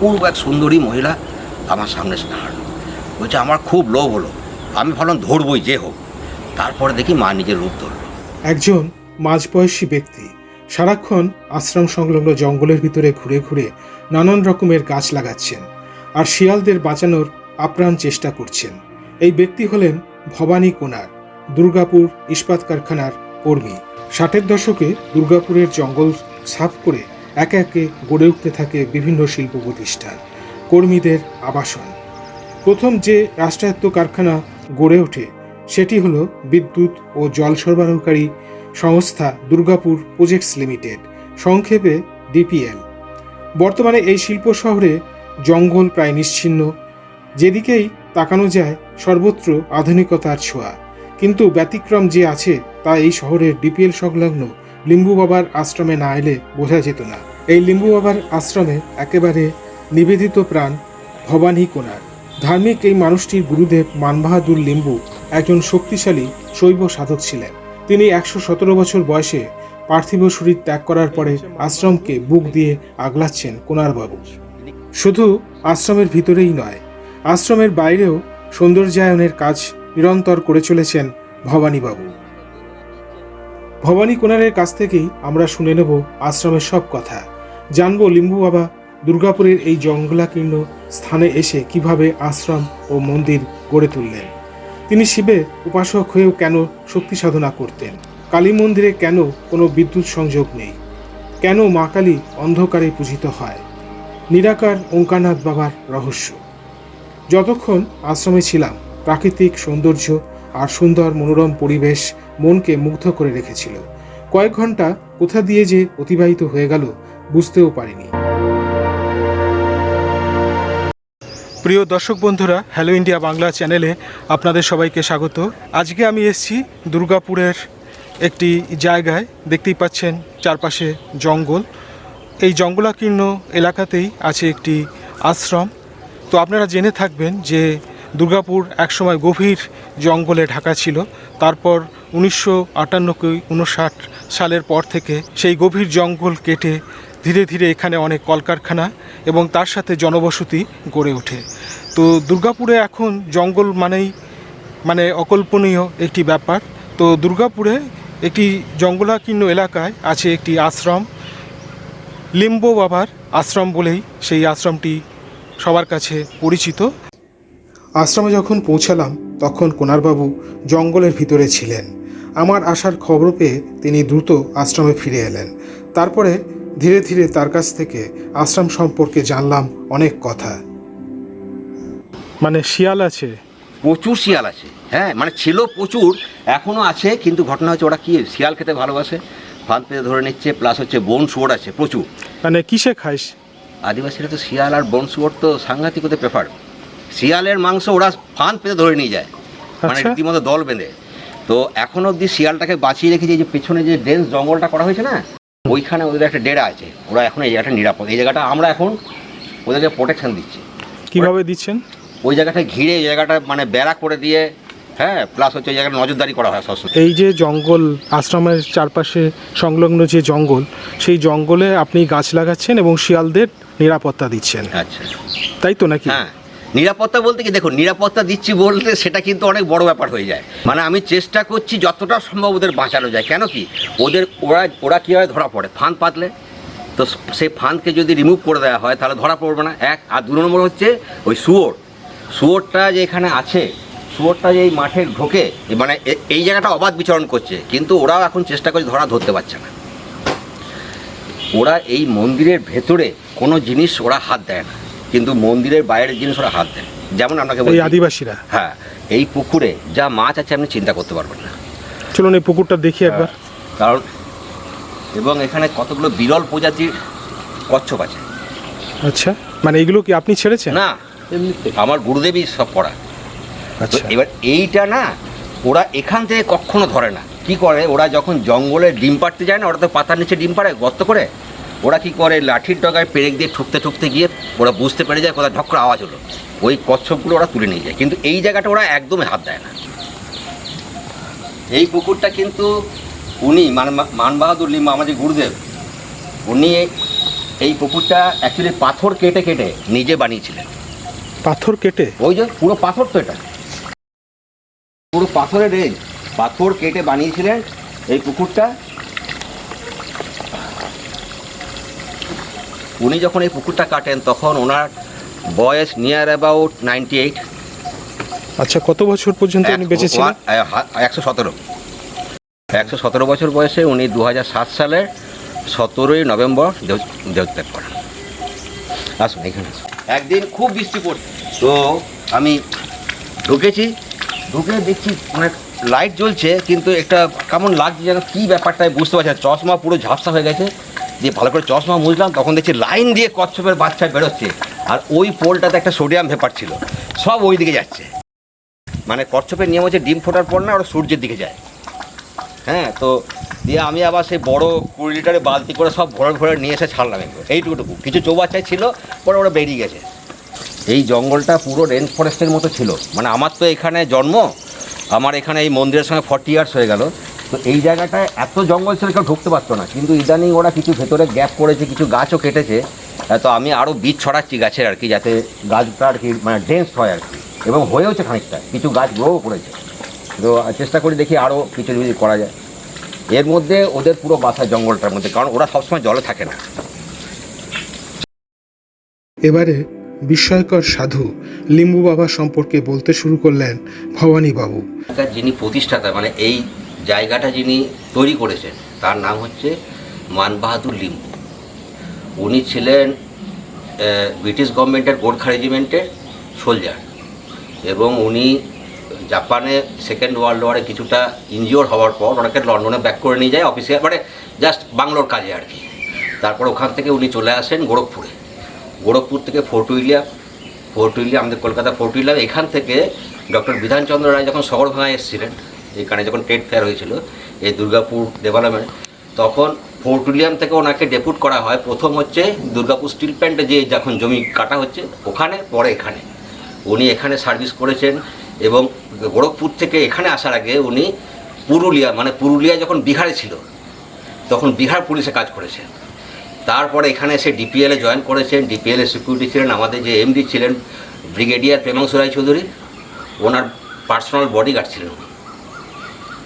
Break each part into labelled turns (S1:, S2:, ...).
S1: অপূর্ব এক সুন্দরী মহিলা আমার সামনে এসে দাঁড়াল। বলছে, আমার খুব লোভ হলো। আমি ভাবলাম ধরবই, যে হোক। তারপরে দেখি মা নিজের রূপ ধরলো।
S2: একজন মাঝবয়সী ব্যক্তি সারাক্ষণ আশ্রম সংলগ্ন জঙ্গলের ভিতরে ঘুরে ঘুরে নানান রকমের গাছ লাগাচ্ছেন আর শিয়ালদের বাঁচানোর আপ্রাণ চেষ্টা করছেন। এই ব্যক্তি হলেন ভবানী কোনার দুর্গাপুর ইস্পাত কারখানার কর্মী। ষাটের দশকে দুর্গাপুরের জঙ্গল সাফ করে একে একে গড়ে উঠতে থাকে বিভিন্ন শিল্প প্রতিষ্ঠান, কর্মীদের আবাসন। প্রথম যে রাষ্ট্রায়ত্ত কারখানা গড়ে ওঠে, সেটি হল বিদ্যুৎ ও জল সরবরাহকারী সংস্থা দুর্গাপুর প্রজেক্টস লিমিটেড, সংক্ষেপে ডিপিএল। বর্তমানে এই শিল্প শহরে জঙ্গল প্রায় নিশ্চিহ্ন। যেদিকেই তাকানো যায়, সর্বত্র আধুনিকতার ছোঁয়া। কিন্তু ব্যতিক্রম যে আছে, তা এই শহরের ডিপিএল সংলগ্ন লিম্বু বাবার আশ্রমে না এলে বোঝা যেত না। এই লিম্বু বাবার আশ্রমে একেবারে নিবেদিত প্রাণ ভবানী কোনার ধার্মিক এই মানুষটির গুরুদেব মানবাহাদুর লিম্বু একজন শক্তিশালী শৈব সাধক ছিলেন। তিনি একশো সতেরো বছর বয়সে পার্থিব শরীর ত্যাগ করার পরে আশ্রমকে বুক দিয়ে আগলাচ্ছেন কোনারবাবু শুধু আশ্রমের ভিতরেই নয়, আশ্রমের বাইরেও সৌন্দর্যায়নের কাজ নিরন্তর করে চলেছেন ভবানীবাবু। ভবানী কোনারের কাছ থেকেই আমরা শুনে নেব আশ্রমের সব কথা। জানব লিম্বু বাবা দুর্গাপুরের এই জঙ্গলাকীর্ণ স্থানে এসে কীভাবে আশ্রম ও মন্দির গড়ে তুললেন। তিনি শিবের উপাসক হয়েও কেন শক্তি সাধনা করতেন? কালী মন্দিরে কেন কোনো বিদ্যুৎ সংযোগ নেই? কেন মা কালী অন্ধকারে পূজিত হয়? নিরাকার ওঙ্কারনাথ বাবার রহস্য। যতক্ষণ আশ্রমে ছিলাম, প্রাকৃতিক সৌন্দর্য আর সুন্দর মনোরম পরিবেশ মনকে মুগ্ধ করে রেখেছিল। কয়েক ঘণ্টা কোথা দিয়ে যে অতিবাহিত হয়ে গেল বুঝতেও পারিনি। প্রিয় দর্শক বন্ধুরা হ্যালো ইন্ডিয়া বাংলা চ্যানেলে আপনাদের সবাইকে স্বাগত। আজকে আমি এসেছি দুর্গাপুরের একটি জায়গায়। দেখতেই পাচ্ছেন চারপাশে জঙ্গল। এই জঙ্গলাকীর্ণ এলাকাতেই আছে একটি আশ্রম। তো আপনারা জেনে থাকবেন যে দুর্গাপুর একসময় গভীর জঙ্গলে ঢাকা ছিল। তারপর উনিশশো আটান্নব্বই উনষাট সালের পর থেকে সেই গভীর জঙ্গল কেটে ধীরে ধীরে এখানে অনেক কলকারখানা এবং তার সাথে জনবসতি গড়ে ওঠে। তো দুর্গাপুরে এখন জঙ্গল মানেই মানে অকল্পনীয় একটি ব্যাপার। তো দুর্গাপুরে একটি জঙ্গলাকীর্ণ এলাকায় আছে একটি আশ্রম। লিম্বো বাবার আশ্রম বলেই সেই আশ্রমটি সবার কাছে পরিচিত। আশ্রমে যখন পৌঁছালাম তখন কোনারবাবু জঙ্গলের ভিতরে ছিলেন। আমার আসার খবর পেয়ে তিনি দ্রুত আশ্রমে ফিরে এলেন। তারপরে ধীরে ধীরে তার কাছ থেকে আশ্রম সম্পর্কে জানলাম অনেক কথা। মানে শিয়াল আছে?
S1: প্রচুর শিয়াল আছে। হ্যাঁ মানে ছিল প্রচুর এখনও আছে কিন্তু ঘটনা হচ্ছে ওরা কি শিয়াল খেতে ভালোবাসে? ফাঁদ পেতে ধরে নিচ্ছে প্লাস হচ্ছে বন শুয়োর আছে প্রচুর।
S2: মানে কিসে খাইস
S1: আদিবাসীরা তো শিয়াল আর বন শুয়োর তো সাংঘাতিক ওদের প্রেফার শিয়ালের মাংস ওরা ফাঁদ পেতে ধরে নিয়ে যায়। মানে
S2: আচ্ছা।
S1: রীতিমতো দল বেঁধে। তো এখন অবধি শিয়ালটাকে বাঁচিয়ে রেখেছে যে পেছনে যে ডেন্স জঙ্গলটা করা হয়েছে না ওইখানে ওদের একটা ডেরা আছে। ওরা এখন এই জায়গাটা নিরাপদ। এই জায়গাটা আমরা এখন ওদেরকে প্রোটেকশন দিচ্ছি।
S2: কীভাবে দিচ্ছেন?
S1: ওই জায়গাটা ঘিরে এই জায়গাটা মানে বেড়া করে দিয়ে হ্যাঁ প্লাস হচ্ছে ওই জায়গাটা নজরদারি করা হয় সবসময়
S2: এই যে জঙ্গল আশ্রমের চারপাশে সংলগ্ন যে জঙ্গল সেই জঙ্গলে আপনি গাছ লাগাচ্ছেন এবং শিয়ালদের নিরাপত্তা দিচ্ছেন।
S1: আচ্ছা।
S2: তাই তো নাকি?
S1: হ্যাঁ। নিরাপত্তা বলতে কি, দেখুন, নিরাপত্তা দিচ্ছি বলতে সেটা কিন্তু অনেক বড় ব্যাপার হয়ে যায়। মানে আমি চেষ্টা করছি যতটা সম্ভব ওদের বাঁচানো যায়। কেন কি, ওদের, ওরা ওরা কীভাবে ধরা পড়ে। ফাঁদ পাতলে। তো সেই ফাঁদকে যদি রিমুভ করে দেওয়া হয়, তাহলে ধরা পড়বে না। এক, আর দু নম্বর হচ্ছে ওই শুয়োর। শুয়োরটা যে এখানে আছে, শুয়োরটা যে এই মাঠে ঢোকে মানে এই জায়গাটা অবাধ বিচরণ করছে। কিন্তু ওরাও এখন চেষ্টা করছে ধরা ধরতে পারছে না। ওরা এই মন্দিরের ভেতরে কোনো জিনিস ওরা হাত দেয় না। কিন্তু মন্দিরের বাইরের জিনিস ওরা হাত দেয়। যেমন আপনাকে
S2: এই
S1: বলছি
S2: আদিবাসীরা?
S1: হ্যাঁ এই পুকুরে যা মাছ আছে আপনি চিন্তা করতে পারবেন না।
S2: চলুন এই পুকুরটা দেখি একবার।
S1: কারণ এবং এখানে কতগুলো বিরল প্রজাতির কচ্ছপ আছে।
S2: আচ্ছা মানে এগুলো কি আপনি ছেড়েছেন?
S1: না আমার গুরুদেবই সব পড়া।
S2: আচ্ছা।
S1: এবার এইটা না ওরা এখান থেকে কখনো ধরে না। কি করে? ওরা যখন জঙ্গলে ডিম পাড়তে যায় না ওরা তো পাতার নিচে ডিম পাড়ে গর্ত করে। ওরা কি করে লাঠির ডগায় পেরেক দিয়ে ঠুকতে ঠুকতে গিয়ে ওরা বুঝতে পেরে যায় কোথায় ঢক্কর আওয়াজ হলো। ওই কচ্ছপগুলো ওরা তুলে নিয়ে যায়। কিন্তু এই জায়গাটা ওরা একদমই হাত দেয় না। এই পুকুরটা কিন্তু উনি মানে মা- মান বাহাদুর লিম্বা আমাদের গুরুদেব উনি এই পুকুরটা অ্যাকচুয়ালি পাথর কেটে কেটে নিজে বানিয়েছিলেন।
S2: পাথর কেটে?
S1: ওই যে পুরো পাথর তো এটা। পুরো পাথরের রেঞ্জ। পাথর কেটে বানিয়েছিলেন এই পুকুরটা। উনি যখন এই পুকুরটা কাটেন তখন ওনার বয়স নিয়ার অ্যাবাউট নাইনটি এইট
S2: আচ্ছা কত বছর পর্যন্ত উনি বেঁচে ছিলেন
S1: একশো সতেরো। একশো সতেরো বছর বয়সে উনি দু হাজার সাত সালের সতেরোই নভেম্বর দেহ- দেহত্যাগ করেন। আসুন এখানে একদিন খুব বৃষ্টি পড়ছে। তো আমি ঢুকেছি ঢুকে দেখছি মানে লাইট জ্বলছে কিন্তু একটা কেমন লাগছে যেন কী ব্যাপারটা বুঝতে পারছি না। চশমা পুরো ঝাপসা হয়ে গেছে। দিয়ে ভালো করে চশমা মুছলাম, তখন দেখছি লাইন দিয়ে কচ্ছপের বাচ্চা বেরোচ্ছে। আর ওই পোলটাতে একটা সোডিয়াম ভেপার ছিল, সব ওই দিকে যাচ্ছে। মানে কচ্ছপের নিয়ম হচ্ছে ডিম ফোটার পর না ওরা সূর্যের দিকে যায়। হ্যাঁ তো দিয়ে আমি আবার সেই বড় কুড়ি লিটারে বালতি করে সব ভরে ভরে নিয়ে এসে ছাড়লাম এগুলো। এইটুকুটুকু। কিছু চৌবাচ্চায় ছিল, পরে ওরা বেরিয়ে গেছে। এই জঙ্গলটা পুরো রেঞ্জ ফরেস্টের মতো ছিল। মানে আমার তো এখানে জন্ম, আমার এখানে এই মন্দিরের সঙ্গে ফর্টি ইয়ার্স হয়ে গেল। তো এই জায়গাটায় এত জঙ্গল ছিল কেউ ঢুকতে পারতো না। কিন্তু ইদানিং ওরা কিছু ভেতরে গ্যাপ করেছে কিছু গাছও কেটেছে। তো আমি আরও বীজ ছড়াচ্ছি গাছের আর কি যাতে গাছটা আর কি মানে ডেন্স হয় আর কি। এবং হয়েওছে খানিকটা কিছু গাছ গ্রোও করেছে। তো চেষ্টা করি দেখি আরও কিছু যদি করা যায়। এর মধ্যে ওদের পুরো বাসা জঙ্গলটার মধ্যে কারণ ওরা সবসময় জলে থাকে না।
S2: এবারে বিস্ময়কর সাধু লিম্বু বাবা সম্পর্কে বলতে শুরু করলেন ভবানী বাবু
S1: যিনি প্রতিষ্ঠাতা মানে এই জায়গাটা যিনি তৈরি করেছেন, তার নাম হচ্ছে মান বাহাদুর লিম্বু। উনি ছিলেন ব্রিটিশ গভর্নমেন্টের গোর্খা রেজিমেন্টের সোলজার এবং উনি জাপানে সেকেন্ড ওয়ার্ল্ড ওয়ারে কিছুটা ইনজিওর হওয়ার পর ওনাকে লন্ডনে ব্যাক করে নিয়ে যায় অফিসে মানে জাস্ট বাংলোর কাজে আর কি। তারপর ওখান থেকে উনি চলে আসেন গোরখপুরে। গোরখপুর থেকে ফোর্ট উইলিয়াম ফোর্ট উইলিয়াম আমাদের কলকাতা ফোর্ট উইলিয়াম, এখান থেকে ডক্টর বিধানচন্দ্র রায় যখন শহর ভাঙায় এসেছিলেন এখানে যখন ট্রেড ফেয়ার হয়েছিল, এই দুর্গাপুর ডেভেলপমেন্ট তখন ফোর্ট উইলিয়াম থেকে ওনাকে ডেপুট করা হয়। প্রথম হচ্ছে দুর্গাপুর স্টিল প্ল্যান্টে যে যখন জমি কাটা হচ্ছে, ওখানে, পরে এখানে। উনি এখানে সার্ভিস করেছেন এবং গোরখপুর থেকে এখানে আসার আগে উনি পুরুলিয়া মানে পুরুলিয়া যখন বিহারে ছিল, তখন বিহার পুলিশে কাজ করেছেন। তারপরে এখানে এসে ডিপিএলে জয়েন করেছেন। ডিপিএলে সিকিউরিটি ছিলেন আমাদের যে এমডি ছিলেন ব্রিগেডিয়ার প্রেমাংশু রায় চৌধুরী ওনার পার্সোনাল বডিগার্ড ছিলেন উনি।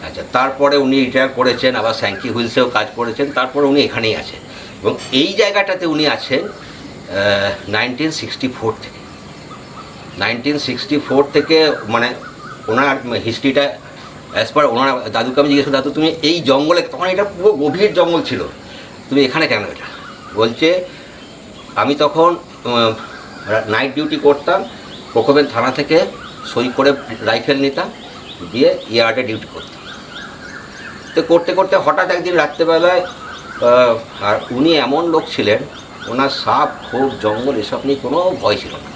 S1: আচ্ছা তারপরে উনি রিটায়ার করেছেন, আবার স্যাঙ্কি হুইলসেও কাজ করেছেন, তারপরে উনি এখানেই আছেন। এবং এই জায়গাটাতে উনি আছেন নাইনটিন সিক্সটি ফোর থেকে। নাইনটিন সিক্সটি ফোর থেকে মানে ওনার হিস্ট্রিটা অ্যাজ পার ওনার দাদুকে আমি জিজ্ঞেস দাদু, তুমি এই জঙ্গলে তখন এটা পুরো গভীর জঙ্গল ছিল। তুমি এখানে কেন এটা? বলছে, আমি তখন নাইট ডিউটি করতাম কোকোবেন থানা থেকে সই করে রাইফেল নিতাম, দিয়ে ইয়ার্ডে ডিউটি করতাম। তো করতে করতে হঠাৎ একদিন রাত্রেবেলায় আর উনি এমন লোক ছিলেন, ওনার সাপ খোপ জঙ্গল, এসব নিয়ে কোনো ভয় ছিল না।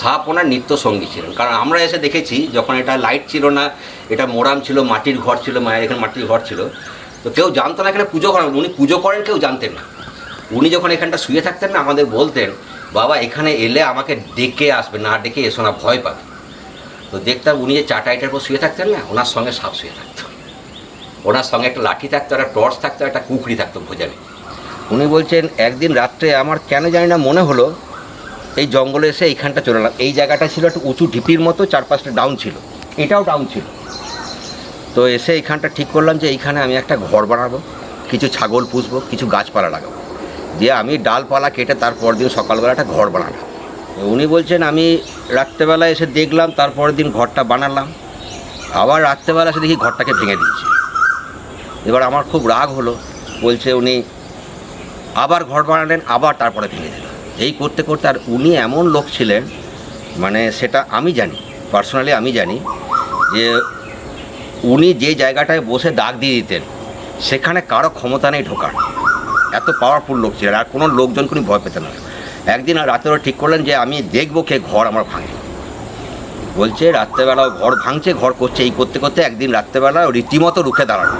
S1: সাপ ওনার নিত্য সঙ্গী ছিলেন। কারণ আমরা এসে দেখেছি, যখন এটা লাইট ছিল না, এটা মোরাম ছিল, মাটির ঘর ছিল, মায়ের এখানে মাটির ঘর ছিল, তো কেউ জানতো না এখানে পুজো করেন উনি পুজো করেন, কেউ জানতেন না। উনি যখন এখানটা শুয়ে থাকতেন না, আমাদের বলতেন, বাবা, এখানে এলে আমাকে ডেকে আসবে, না ডেকে এসো না ভয় পাবে। তো দেখতাম উনি যে চাটাইটার উপর শুয়ে থাকতেন না, ওনার সঙ্গে সাপ শুয়ে থাকতো। ওনার সঙ্গে একটা লাঠি থাকতো, একটা টর্চ থাকতো, একটা কুকরি থাকতো ভোজানে। উনি বলছেন, একদিন রাত্রে আমার কেন জানি না মনে হলো, এই জঙ্গলে এসে এইখানটা চলে এলাম। এই জায়গাটা ছিল একটা উঁচু ঢিপির মতো, চারপাশটা ডাউন ছিল। এটাও ডাউন ছিল। তো এসে এইখানটা ঠিক করলাম যে, এইখানে আমি একটা ঘর বানাবো, কিছু ছাগল পুষবো, কিছু গাছপালা লাগাবো। দিয়ে আমি ডালপালা কেটে তারপর দিন সকালবেলা একটা ঘর বানালাম। উনি বলছেন, আমি রাত্রেবেলা এসে দেখলাম, তারপরের দিন ঘরটা বানালাম। আবার রাত্রেবেলা এসে দেখি ঘরটাকে ভেঙে দিয়েছে। এবার আমার খুব রাগ হলো। বলছে উনি, আবার ঘর বানালেন, আবার তারপরে ভেঙে দিল। এই করতে করতে আর উনি এমন লোক ছিলেন মানে সেটা আমি জানি, পার্সোনালি আমি জানি, যে উনি যে জায়গাটায় বসে দাগ দিয়ে দিতেন, সেখানে কারও ক্ষমতা নেই ঢোকার। এত পাওয়ারফুল লোক ছিলেন, আর কোনো লোকজন কোনো ভয় পেতেন না। একদিন আর রাতে ঠিক করলেন যে, আমি দেখব কে ঘর আমার ভাঙে। বলছে, রাত্রেবেলাও ঘর ভাঙছে, ঘর করছে। এই করতে করতে একদিন রাত্রেবেলা রীতিমতো রুখে দাঁড়ানো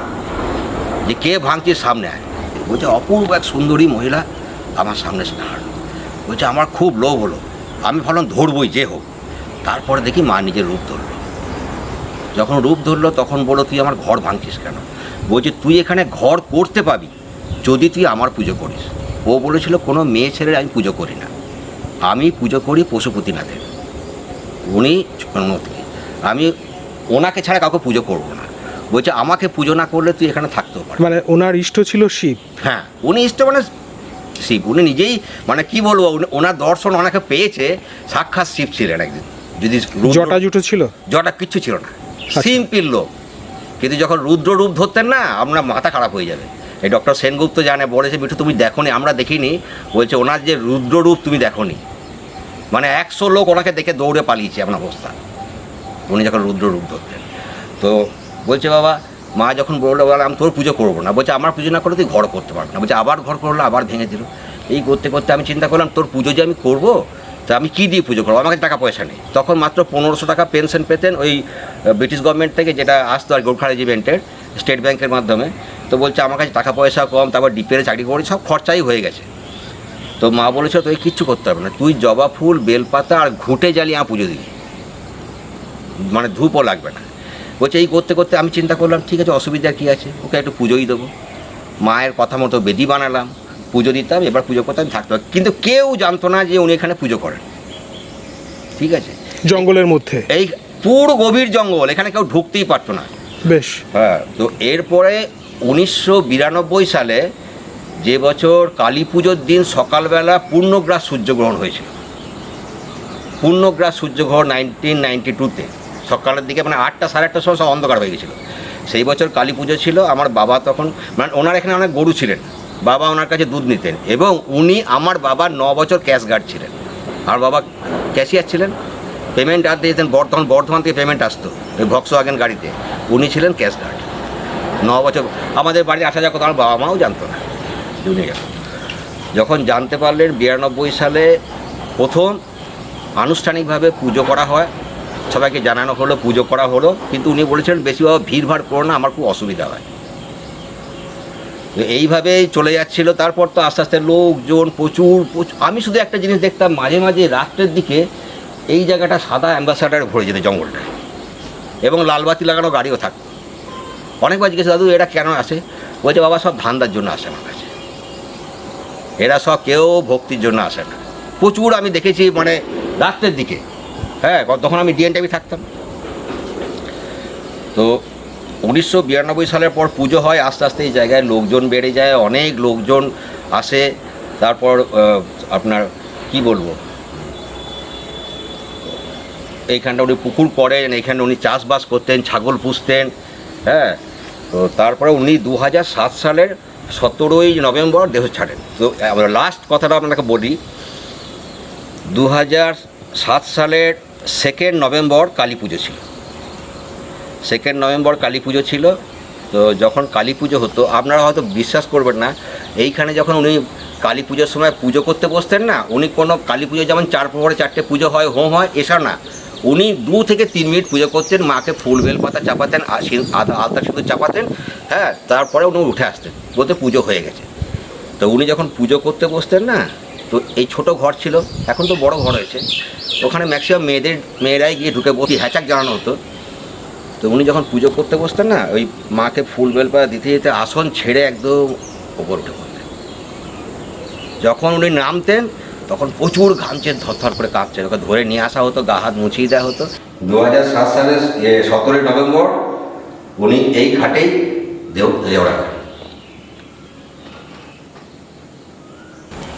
S1: যে কে ভাঙছে সামনে আয়। বলছে, অপূর্ব এক সুন্দরী মহিলা আমার সামনে এসে দাঁড়াল। বলছে, আমার খুব লোভ হলো। আমি ভাবলাম ধরবই, যে হোক। তারপরে দেখি মা নিজের রূপ ধরলো। যখন রূপ ধরলো, তখন বলো তুই আমার ঘর ভাঙছিস কেন? বলছে, তুই এখানে ঘর করতে পাবি যদি তুই আমার পুজো করিস। ও বলেছিল, কোনো মেয়ে ছেলের আমি পুজো করি না। আমি পুজো করি পশুপতিনাথের। উনি থেকে আমি ওনাকে ছাড়া কাউকে পুজো করব না। বলছে আমাকে পুজো না করলে তুই এখানে থাকতেও পারবি
S2: মানে ওনার ইষ্ট ছিল শিব?
S1: হ্যাঁ উনি ইষ্ট মানে শিব। উনি নিজেই মানে কি বলব উনি- ওনার দর্শন অনেকে পেয়েছে সাক্ষাৎ শিব ছিলেন একদিন। যদি
S2: জটা জুটো ছিল?
S1: জটা কিচ্ছু ছিল না। সিম্পল লোক। কিন্তু যখন রুদ্র রূপ ধরতেন না আপনার মাথা খারাপ হয়ে যাবে। এই ডক্টর সেনগুপ্ত জানে বলেছে বিটু তুমি দেখোনি আমরা দেখিনি। বলছে ওনার যে রুদ্র রূপ তুমি দেখোনি। মানে একশো লোক ওনাকে দেখে দৌড়ে পালিয়েছে এমন অবস্থা। উনি যখন রুদ্র রূপ ধরতেন। তো বলছে, বাবা, মা যখন বলল বলে আমি তোর পুজো করব না। বলছে, আমার পুজো না করলে তুই ঘর করতে পারবি না। বলছে, আবার ঘর করল, আবার ভেঙে দিল। এই করতে করতে আমি চিন্তা করলাম, তোর পুজো যে আমি করব, তা আমি কী দিয়ে পুজো করব? আমার কাছে টাকা পয়সা নেই। তখন মাত্র পনেরোশো টাকা পেনশন পেতেন ওই ব্রিটিশ গভর্নমেন্ট থেকে, যেটা আসতো আর গোর্খা রেজিমেন্টের স্টেট ব্যাংকের মাধ্যমে। তো বলছে, আমার কাছে টাকা পয়সা কম, তারপর ডিপিএলে চাকরি করি, সব খরচাই হয়ে গেছে। তো মা বলেছে তুই কিচ্ছু করতে পারবে না। তুই জবা ফুল, বেলপাতা আর ঘুঁটে জ্বালিয়ে আমার পুজো দিবি। মানে ধূপও লাগবে না। বলছে এই করতে করতে আমি চিন্তা করলাম ঠিক আছে অসুবিধা কী আছে? ওকে একটু পুজোই দেবো। মায়ের কথা মতো বেদি বানালাম পুজো দিতাম এবার পুজো করতাম থাকতো কিন্তু কেউ জানতো না যে উনি এখানে পুজো করেন। ঠিক আছে?
S2: জঙ্গলের মধ্যে?
S1: এই পুরো গভীর জঙ্গল এখানে কেউ ঢুকতেই পারতো না।
S2: বেশ।
S1: হ্যাঁ তো এরপরে উনিশশো বিরানব্বই সালে যে বছর কালী পুজোর দিন সকালবেলা পূর্ণগ্রাস সূর্যগ্রহণ হয়েছিল। পূর্ণগ্রাস সূর্যগ্রহণ নাইনটিন নাইনটি টুতে সকালের দিকে মানে আটটা সাড়ে আটটার সময় সব অন্ধকার হয়ে গেছিল। সেই বছর কালী পুজো ছিল, আমার বাবা তখন মানে ওনার এখানে অনেক গরু ছিলেন। বাবা ওনার কাছে দুধ নিতেন এবং উনি আমার বাবার ন বছর ক্যাশ গার্ড ছিলেন। আর বাবা ক্যাশিয়ার ছিলেন পেমেন্ট আর দিতেন, বর্ধমান বর্ধমান থেকে পেমেন্ট আসতো, ওই ভক্স আগেন গাড়িতে। উনি ছিলেন ক্যাশ গার্ড। ন বছর, আমাদের বাড়িতে আসা যাওয়া আমার বাবা মাও জানতো না। উনি যখন জানতে পারলেন বিরানব্বই সালে প্রথম আনুষ্ঠানিকভাবে পুজো করা হয় সবাইকে জানানো হলো, পুজো করা হলো, কিন্তু উনি বলেছিলেন বেশি বাবা ভিড়ভাড় করো না, আমার খুব অসুবিধা হয়। এইভাবেই চলে যাচ্ছিল, তারপর তো আস্তে আস্তে লোকজন প্রচুর প্রচুর। আমি শুধু একটা জিনিস দেখতাম, মাঝে মাঝে রাত্রের দিকে এই জায়গাটা সাদা অ্যাম্বাসাডার ভরে যেত জঙ্গলটায় এবং লালবাতি লাগানো গাড়িও থাকতো অনেকবার জিজ্ঞেস দাদু, এরা কেন আসে? বলছে, বাবা, সব ধান্দার জন্য আসে আমার কাছে। এরা সব কেউ ভক্তির জন্য আসে না। প্রচুর আমি দেখেছি মানে রাত্রের দিকে। হ্যাঁ তখন আমি ডিএনটিভি থাকতাম। তো উনিশশো বিরানব্বই সালের পর পুজো হয়, আস্তে আস্তে এই জায়গায় লোকজন বেড়ে যায়, অনেক লোকজন আসে। তারপর আপনার কি বলব? এইখানটা উনি পুকুর করেন, এইখানে উনি চাষবাস করতেন, ছাগল পুষতেন হ্যাঁ। তো তারপরে উনি দু হাজার সাত সালের সতেরোই নভেম্বর দেহ ছাড়েন। তো লাস্ট কথাটা আপনাকে বলি। দু হাজার সাত সালের সেকেন্ড নভেম্বর কালী পুজো ছিল। সেকেন্ড নভেম্বর কালী পুজো ছিল, তো যখন কালী পুজো হতো, আপনারা হয়তো বিশ্বাস করবেন না, এইখানে যখন উনি কালী পুজোর সময় পুজো করতে বসতেন না, উনি কোনো কালী পুজো যেমন চার পরে চারটে পুজো হয়, হোম হয়, এসা না। উনি দু থেকে তিন মিনিট পুজো করতেন, মাকে ফুল বেলপাতা চাপাতেন আধা আলতা শুধু চাপাতেন হ্যাঁ তারপরে উনি উঠে আসতেন, বলতে পুজো হয়ে গেছে। তো উনি যখন পুজো করতে বসতেন না তো এই ছোট ঘর ছিল, এখন তো বড় ঘর হয়েছে। ওখানে ম্যাক্সিমাম মেয়েদের, মেয়েরাই গিয়ে ঢুকে বসে, হ্যাচাক জানানো হতো। তো উনি যখন পুজো করতে বসতেন না, ওই মাকে ফুল বেলপাতা দিতে দিতে আসন ছেড়ে একদম ওপর উঠে পড়তেন। যখন উনি নামতেন, তখন প্রচুর ঘামছে থরথর করে কাঁপছেন। ওকে ধরে নিয়ে আসা হতো, গা হাত মুছিয়ে দেওয়া হতো। দু হাজার সাত সালের সতেরোই নভেম্বর উনি এই ঘাটেই দেওয়া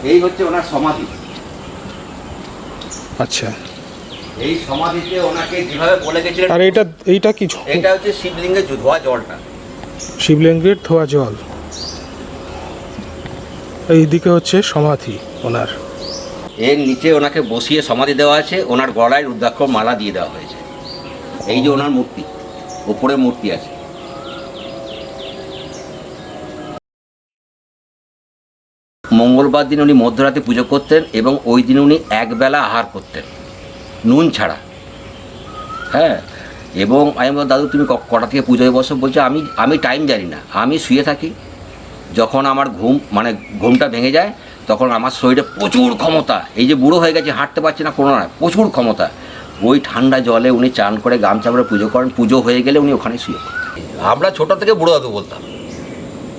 S1: এই হচ্ছে ওনার সমাধি।
S2: আচ্ছা।
S1: এই সমাধিতে ওনাকে যেভাবে বলে গেছিলেন
S2: আর এটা এইটা কি ঝ-
S1: এটা হচ্ছে শিবলিঙ্গের ধোয়া জলটা।
S2: শিবলিঙ্গের ধোয়া জল। এইদিকে হচ্ছে সমাধি ওনার।
S1: এর নিচে ওনাকে বসিয়ে সমাধি দেওয়া আছে ওনার গলায় রুদ্রাক্ষ মালা দিয়ে দেওয়া হয়েছে। এই যে ওনার মূর্তি উপরে মূর্তি আছে। মঙ্গলবার দিন উনি মধ্যরাতে পুজো করতেন এবং ওই দিন উনি একবেলা আহার করতেন। নুন ছাড়া। হ্যাঁ? এবং আমি বললাম, দাদু তুমি কটা থেকে পুজোয় বসো? বলছো আমি আমি টাইম জানি না। আমি শুয়ে থাকি। যখন আমার ঘুম মানে ঘুমটা ভেঙে যায় তখন আমার শরীরে প্রচুর ক্ষমতা। এই যে বুড়ো হয়ে গেছে হাঁটতে পারছি না কোনো না প্রচুর ক্ষমতা। ওই ঠান্ডা জলে উনি চান করে গামছা করে পুজো করেন। পুজো হয়ে গেলে উনি ওখানে শুয়ে। আমরা ছোটো থেকে বুড়ো দাদু বলতাম।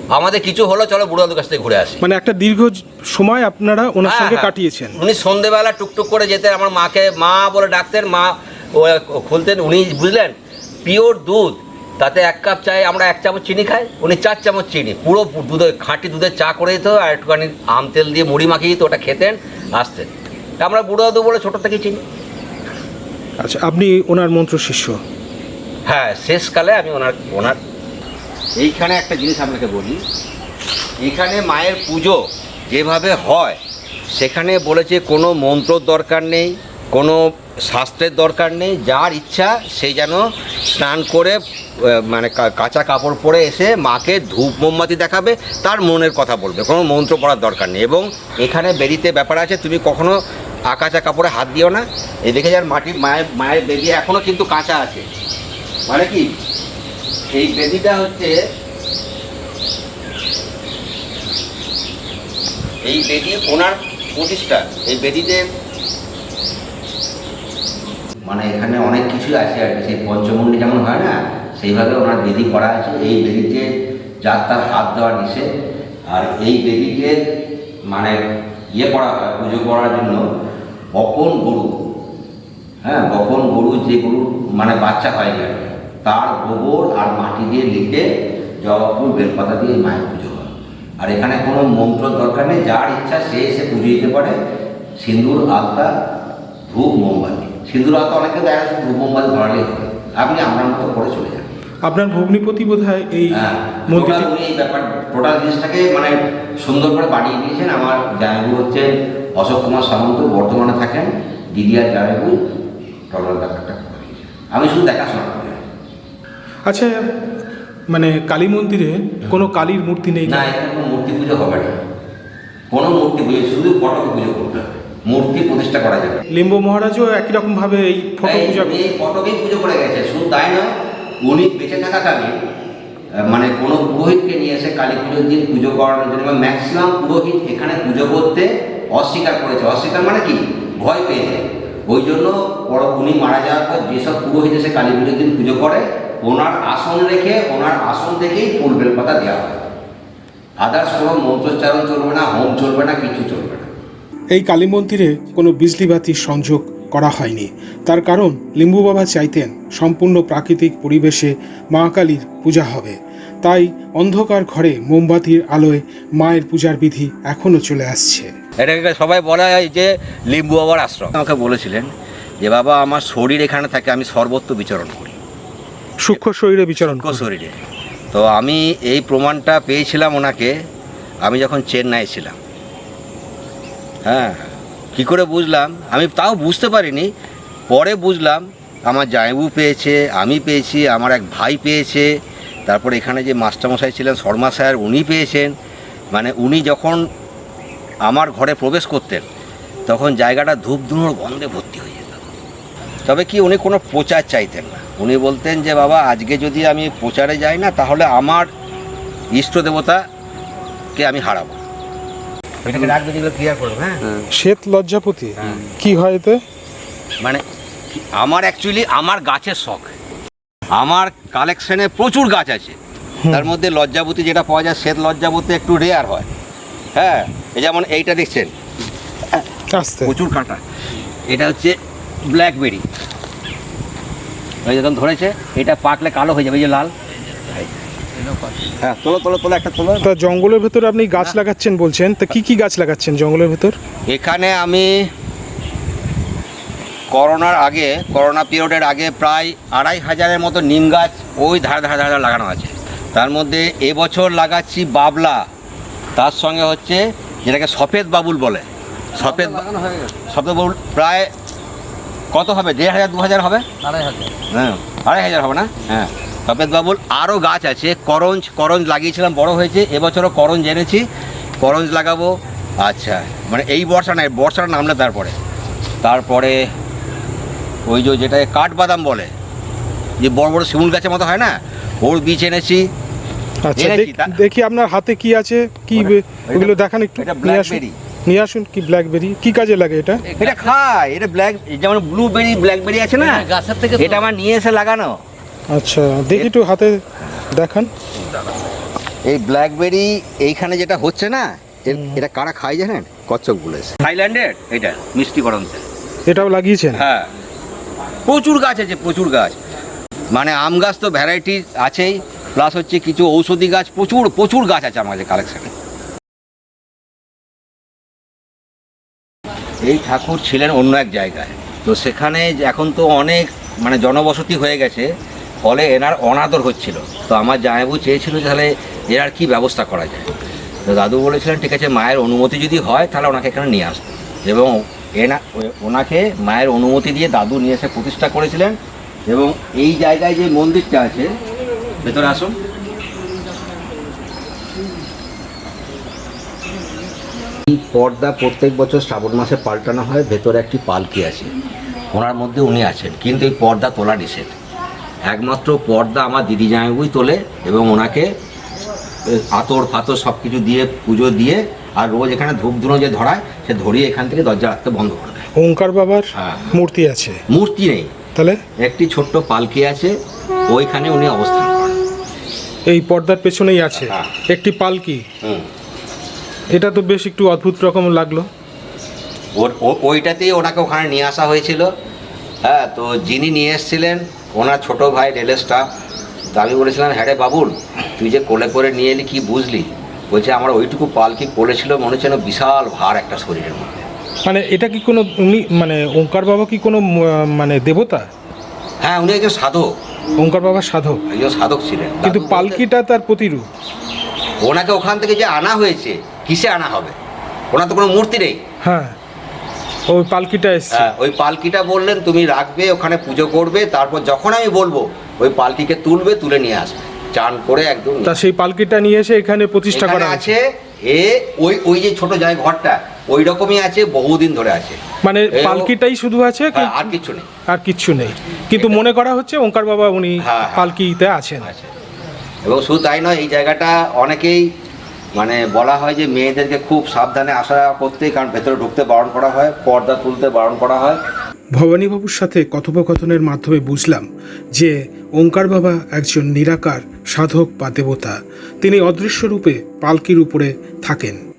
S1: আমাদের কিছু হলো চলো বুড়ো দাদুর কাছ থেকে ঘুরে আসি।
S2: মানে একটা দীর্ঘ সময় আপনারা ওনার
S1: হ্যাঁ,
S2: সঙ্গে
S1: হ্যাঁ।
S2: কাটিয়েছেন।
S1: উনি সন্ধেবেলা টুকটুক করে যেতেন আমার মাকে মা বলে ডাকতেন মা ও খুলতেন উনি বুঝলেন পিওর দুধ তাতে এক কাপ চায় আমরা এক চামচ চিনি খাই উনি চার চামচ চিনি পুরো দুধের খাঁটি দুধের চা করে দিত আর একটুখানি আম তেল দিয়ে মুড়ি মাখিয়ে দিত ওটা খেতেন আসতেন। আমরা বুড়ো দাদু বলে ছোটো থেকেই চিনি।
S2: আচ্ছা আপনি ওনার মন্ত্র শিষ্য
S1: হ্যাঁ শেষকালে আমি ওনার ওনার এইখানে একটা জিনিস আপনাকে বলি। এখানে মায়ের পুজো যেভাবে হয়, সেখানে বলেছে কোনো মন্ত্রর দরকার নেই, কোনো শাস্ত্রের দরকার নেই, যার ইচ্ছা সে যেন স্নান করে মানে কাঁচা কাপড় পরে এসে মাকে ধূপ মোমবাতি দেখাবে, তার মনের কথা বলবে, কোনো মন্ত্র পড়ার দরকার নেই। এবং এখানে বেরিতে ব্যাপার আছে, তুমি কখনো আকাচা কাপড়ে হাত দিও না। এই দেখে যার মাটির মায়ের মায়ের বেরিয়ে এখনও কিন্তু কাঁচা আছে। মানে কি? এই বেদিটা হচ্ছে এই বেদি ওনার প্রতিষ্ঠা। এই বেদিতে মানে এখানে অনেক কিছুই আছে আর কি। সেই পঞ্চমন্ডি যেমন হয় না সেইভাবে ওনার বেদি করা আছে। এই বেদিতে যার তার হাত দেওয়া নিষেধ। আর এই বেদিকে মানে ইয়ে করা হয় পুজো করার জন্য বপন গরু। হ্যাঁ বপন গরু যে গরু মানে বাচ্চা হয় আর কি, তার গোবর আর মাটি দিয়ে লিখে জবা ফুল বেলপাতা দিয়ে মায়ের পুজো হয়। আর এখানে কোনো মন্ত্র দরকার নেই যার ইচ্ছা সে এসে পুজো দিতে পারে। সিঁদুর আলতা ধূপ মোমবাতি। সিঁদুর আলতা অনেকে দেখা যাচ্ছে ধূপ মোমবাতি ধরালেই হবে। আপনি আমার মতো করে চলে যান।
S2: আপনার ভগ্নিপতি বোধ হয় এই
S1: হ্যাঁ
S2: মন্দিরটি
S1: এই ব্যাপার টোটাল জিনিসটাকে মানে সুন্দর করে বানিয়ে দিয়েছেন। আমার জায়গু হচ্ছে অশোক কুমার সামন্ত বর্তমানে থাকেন দিদিয়ার জায়গু টোটাল ব্যাপারটা আমি শুধু দেখাশোনা
S2: আচ্ছা মানে কালী মন্দিরে কোনো কালীর মূর্তি নেই
S1: না এখানে কোনো মূর্তি পুজো হবে না। কোনো মূর্তি পুজো শুধু ফটোকে পুজো করতে হবে। মূর্তি প্রতিষ্ঠা করা যাবে।
S2: লিম্ব মহারাজও একই রকম ভাবে এই ফটো
S1: এই-
S2: পূজা
S1: এই ফটোকেই পুজো করে গেছে। শুধু তাই না উনি বেঁচে থাকাকালীন মানে কোনো পুরোহিতকে নিয়ে এসে কালী পুজোর দিন পুজো করানোর জন্য ম্যাক্সিমাম পুরোহিত এখানে পুজো করতে অস্বীকার করেছে। অস্বীকার মানে কি? ভয় পেয়েছে ওই জন্য বড় উনি মারা যাওয়ার পর যেসব পুরোহিত এসে কালী পুজোর দিন পুজো করে ওনার আসন রেখে ওনার আসন থেকেই ফুল বেলপাতা দেওয়া হয়। আদার্স কোনো মন্ত্রোচ্চারণ চলবে না হোম চলবে না কিছু চলবে না।
S2: এই কালী মন্দিরে কোনো বিজলি বাতির সংযোগ করা হয়নি। তার কারণ লিম্বু বাবা চাইতেন সম্পূর্ণ প্রাকৃতিক পরিবেশে মা কালীর পূজা হবে। তাই অন্ধকার ঘরে মোমবাতির আলোয় মায়ের পূজার বিধি এখনও চলে আসছে।
S1: এটাকে সবাই বলা হয় যে লিম্বু বাবার আশ্রম। আমাকে বলেছিলেন যে বাবা আমার শরীর এখানে থাকে আমি সর্বত্র বিচরণ করি।
S2: সূক্ষ্ম শরীরে বিচরণ
S1: সূক্ষ্ম শরীরে। তো আমি এই প্রমাণটা পেয়েছিলাম ওনাকে আমি যখন চেন্নাই ছিলাম। হ্যাঁ কী করে বুঝলাম? আমি তাও বুঝতে পারিনি। পরে বুঝলাম আমার জায়বু পেয়েছে আমি পেয়েছি আমার এক ভাই পেয়েছে তারপর এখানে যে মাস্টারমশাই ছিলেন শর্মা স্যার উনি পেয়েছেন। মানে উনি যখন আমার ঘরে প্রবেশ করতেন তখন জায়গাটা ধূপ ধুনোর গন্ধে ভর্তি হয়ে যেত। তবে কি উনি কোনো প্রচার চাইতেন না? উনি বলতেন যে বাবা আজকে যদি আমি প্রচারে যাই না তাহলে আমার ইষ্ট দেবতাকে আমি হারাবো। এটাকে রাখবে যেগুলো ক্লিয়ার করব হ্যাঁ?
S2: শ্বেত লজ্জাপতি?
S1: হ্যাঁ।
S2: কি হয় এতে?
S1: মানে আমার অ্যাকচুয়ালি আমার গাছের শখ। আমার কালেকশনে প্রচুর গাছ আছে। তার মধ্যে লজ্জাবতী যেটা পাওয়া যায় শ্বেত লজ্জাবতী একটু রেয়ার হয়। হ্যাঁ এই যেমন এইটা দেখছেন? প্রচুর কাঁটা। এটা হচ্ছে ব্ল্যাকবেরি। ওই যখন ধরেছে এটা পাকলে কালো হয়ে যাবে এই যে লাল। হ্যাঁ তোলো তোলো তোলো একটা তোলো।
S2: তা জঙ্গলের ভেতরে আপনি গাছ লাগাচ্ছেন বলছেন তা কি কি গাছ লাগাচ্ছেন জঙ্গলের ভেতর?
S1: এখানে আমি করোনার আগে করোনা পিরিয়ডের আগে প্রায় আড়াই হাজারের মতো নিম গাছ ওই ধারে ধারে ধারে ধারে লাগানো আছে। তার মধ্যে এবছর লাগাচ্ছি বাবলা। তার সঙ্গে হচ্ছে যেটাকে সফেদ বাবুল বলে। সফেদ সফেদ বাবুল প্রায় কত হবে? দেড় হাজার দু হাজার হবে? আড়াই হাজার। হ্যাঁ আড়াই হাজার হবে না? হ্যাঁ। বাবুল আরও গাছ আছে। করঞ্জ করঞ্জ লাগিয়েছিলাম বড় হয়েছে। এবছরও করঞ্জ এনেছি। করঞ্জ লাগাবো। আচ্ছা মানে এই বর্ষা নয় বর্ষাটা নামলে তারপরে। তারপরে ওই যে যেটাকে কাঠবাদাম বলে যে বড় বড় শিমুল গাছের মতো হয় না? ওর বীজ এনেছি।
S2: আচ্ছা
S1: এনেছি, তা-
S2: দেখি আপনার হাতে কি আছে কি ওগুলো দেখান একটু
S1: এটা blackberry।
S2: নিয়ে আসুন কি ব্ল্যাকবেরি কি কাজে লাগে এটা?
S1: এটা খায় এটা ব্ল্যাক যেমন ব্লুবেরি ব্ল্যাকবেরি আছে না
S3: গাছের থেকে
S1: এটা আমার নিয়ে এসে লাগানো।
S2: আচ্ছা দেখি একটু হাতে দেখান।
S1: এই ব্ল্যাকবেরি এইখানে যেটা হচ্ছে না এটা কারা খায় জানেন? কচ্ছপ বলেছে থাইল্যান্ডের এটা মিষ্টি গরম
S2: এটাও লাগিয়েছেন?
S1: হ্যাঁ। প্রচুর গাছ আছে প্রচুর গাছ। মানে আম গাছ তো ভ্যারাইটি আছেই প্লাস হচ্ছে কিছু ঔষধি গাছ প্রচুর প্রচুর গাছ আছে আমাদের কালেকশানে এই ঠাকুর ছিলেন অন্য এক জায়গায়। তো সেখানে এখন তো অনেক মানে জনবসতি হয়ে গেছে, ফলে এনার অনাদর হচ্ছিল। তো আমার জামাইবু চেয়েছিল তাহলে এনার কি ব্যবস্থা করা যায়। তো দাদু বলেছিলেন, ঠিক আছে, মায়ের অনুমতি যদি হয়, তাহলে ওনাকে এখানে নিয়ে আসবে। এবং এনা, ওনাকে মায়ের অনুমতি দিয়ে দাদু নিয়ে এসে প্রতিষ্ঠা করেছিলেন। এবং এই জায়গায় যে মন্দিরটা আছে, ভেতরে আসুন। এই পর্দা প্রত্যেক বছর শ্রাবণ মাসে পাল্টানো হয় ভেতরে একটি পালকি আছে। ওনার মধ্যে উনি আছেন কিন্তু এই পর্দা তোলা নিষেধ। একমাত্র পর্দা আমার দিদি জামাইবুই তোলে এবং ওনাকে আতর ফাতর সব কিছু দিয়ে পুজো দিয়ে আর রোজ এখানে ধূপ ধুনো যে ধরায় সে ধরিয়ে এখান থেকে দরজা রাখতে বন্ধ করে দেয়।
S2: ওঙ্কার বাবার
S1: হ্যাঁ।
S2: মূর্তি আছে?
S1: মূর্তি নেই।
S2: তাহলে?
S1: একটি ছোট্ট পালকি আছে ওইখানে উনি অবস্থান করেন।
S2: এই পর্দার পেছনেই আছে।
S1: হ্যাঁ।
S2: একটি পালকি?
S1: হুম।
S2: এটা তো বেশ একটু অদ্ভুত রকম লাগল।
S1: ওর ওইটাতেই ওনাকে ওখানে নিয়ে আসা হয়েছিল। হ্যাঁ তো যিনি নিয়ে এসেছিলেন ওনার ছোট ভাই রেলের স্টাফ তো আমি বলেছিলাম হ্যাঁ রে বাবুল তুই যে কোলে করে নিয়ে এলি কি বুঝলি? বলছে আমার ওইটুকু পালকি কোলে ছিল? মনে হচ্ছে যেন বিশাল ভার একটা শরীরের মধ্যে।
S2: মানে এটা কি কোনো উনি মানে ওঙ্কার বাবা কি কোনো মানে দেবতা?
S1: হ্যাঁ উনি একজন সাধক।
S2: ওঙ্কার বাবা সাধক।
S1: একজন সাধক ছিলেন।
S2: কিন্তু পালকিটা তার প্রতিরূপ।
S1: ওনাকে ওখান থেকে যে আনা হয়েছে কিসে আনা হবে? ওনার তো কোনো মূর্তি নেই।
S2: হ্যাঁ ওই পালকিটা এসছে।
S1: হ্যাঁ ওই পালকিটা বললেন তুমি রাখবে ওখানে পুজো করবে তারপর যখন আমি বলব ওই পালকিকে তুলবে তুলে নিয়ে আসবে। চান করে একদম
S2: তা সেই পালকিটা নিয়ে এসে এখানে প্রতিষ্ঠা করা আছে
S1: এ ওই ওই যে ছোট জায়গা ঘরটা ওই রকমই আছে বহুদিন ধরে আছে।
S2: মানে পালকিটাই শুধু আছে
S1: হ্যাঁ, আর কিছু নেই।
S2: আর কিচ্ছু নেই। কিন্তু মনে করা হচ্ছে ওঙ্কার বাবা উনি
S1: হ্যাঁ।
S2: পালকিতে আছেন।
S1: আছে এবং শুধু তাই নয়, এই জায়গাটা অনেকেই মানে বলা হয় যে মেয়েদেরকে খুব সাবধানে আসা করতেই কারণ ভেতরে ঢুকতে বারণ করা হয়, পর্দা তুলতে বারণ করা হয়।
S2: ভবানীবাবুর সাথে কথোপকথনের মাধ্যমে বুঝলাম যে ওঙ্কার বাবা একজন নিরাকার সাধক বা দেবতা। তিনি অদৃশ্য রূপে পালকির উপরে থাকেন।